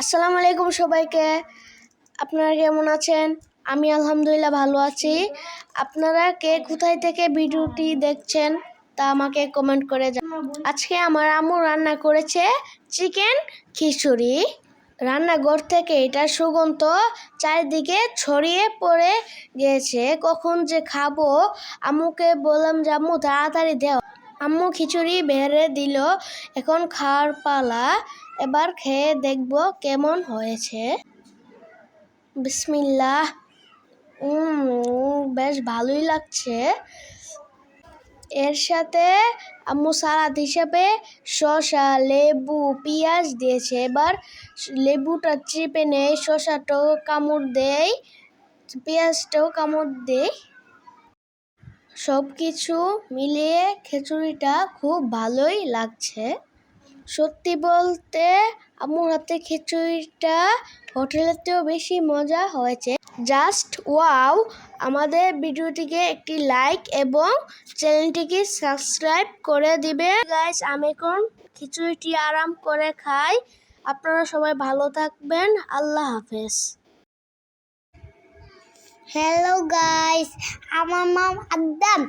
আসসালামু আলাইকুম সবাইকে। আপনারা কেমন আছেন? আমি আলহামদুলিল্লাহ ভালো আছি। আপনারা কে কোথায় থেকে ভিডিওটি দেখছেন তা আমাকে কমেন্ট করে জানান আজকে আমার আম্মু রান্না করেছে চিকেন খিচুড়ি। রান্নাঘর থেকে এটা সুগন্ধ চারিদিকে ছড়িয়ে পড়ে গিয়েছে কখন যে খাব, আম্মুকে বললাম যে, আম্মু, তাড়াতাড়ি দেও। আম্মু খিচুড়ি বেড়ে দিল। এখন খাওয়ার পালা। এবার খেয়ে দেখব কেমন হয়েছে বিসমিল্লাহ উম, বেশ ভালোই লাগছে। এর সাথে আম্মু সালাদ হিসাবে শসা লেবু পেঁয়াজ দিয়েছে। এবার লেবুটা চিপে নেই শসাটাও কামড় দেয় পেঁয়াজটাও কামড় দেয়। সব কিছু মিলিয়ে খিচুড়িটা খুব ভালোই লাগছে। সত্যি বলতে আমার হাতে খিচুড়িটা হোটেলেতেও বেশি মজা হয়েছে। Just wow! আমাদের ভিডিওটিকে একটি লাইক এবং চ্যানেলটিকে সাবস্ক্রাইব করে দিবে। গাইস আমি এখন খিচুড়িটি আরাম করে খাই। আপনারা সবাই ভালো থাকবেন। আল্লাহ হাফেজ। হ্যালো গাইস আমার নাম আদাম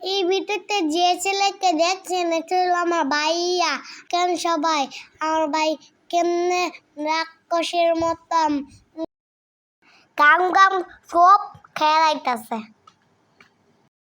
এই ভিডিওতে যে ছেলেকে দেখছেন, এটা হলো আমার ভাইয়া। কেন সবাই? আমার ভাই কেমনে রাক্ষসের মতন গাম গাম সব খেলাইতেছে।